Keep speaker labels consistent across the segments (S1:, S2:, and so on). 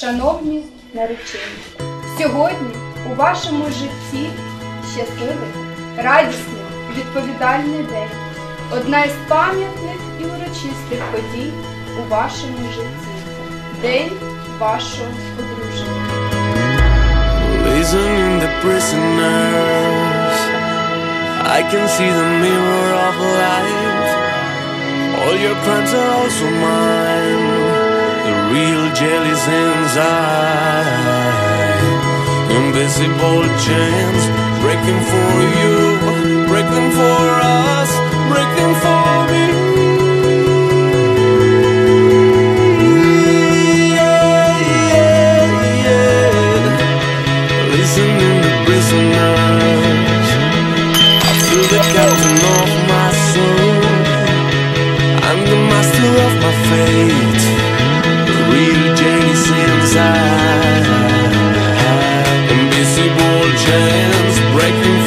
S1: шановні наречені, сьогодні у вашому житті щасливий, радісний, відповідальний день. Одна із пам'ятних і урочистих подій у вашому житті. День вашого одруження.
S2: Inside. Invisible chains breaking for you, breaking for us, breaking for me. Yeah, yeah, yeah. Listening to Invisible chains breaking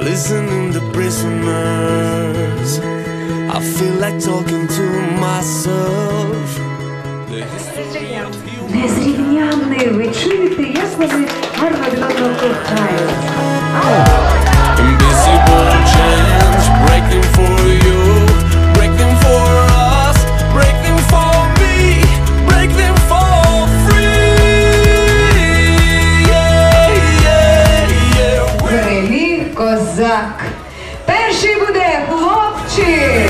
S2: Listening to prisoners I feel like talking to myself.
S3: Незрівнянний, ви чуєте, як вони гарно від одного козак. Перший буде хлопчик.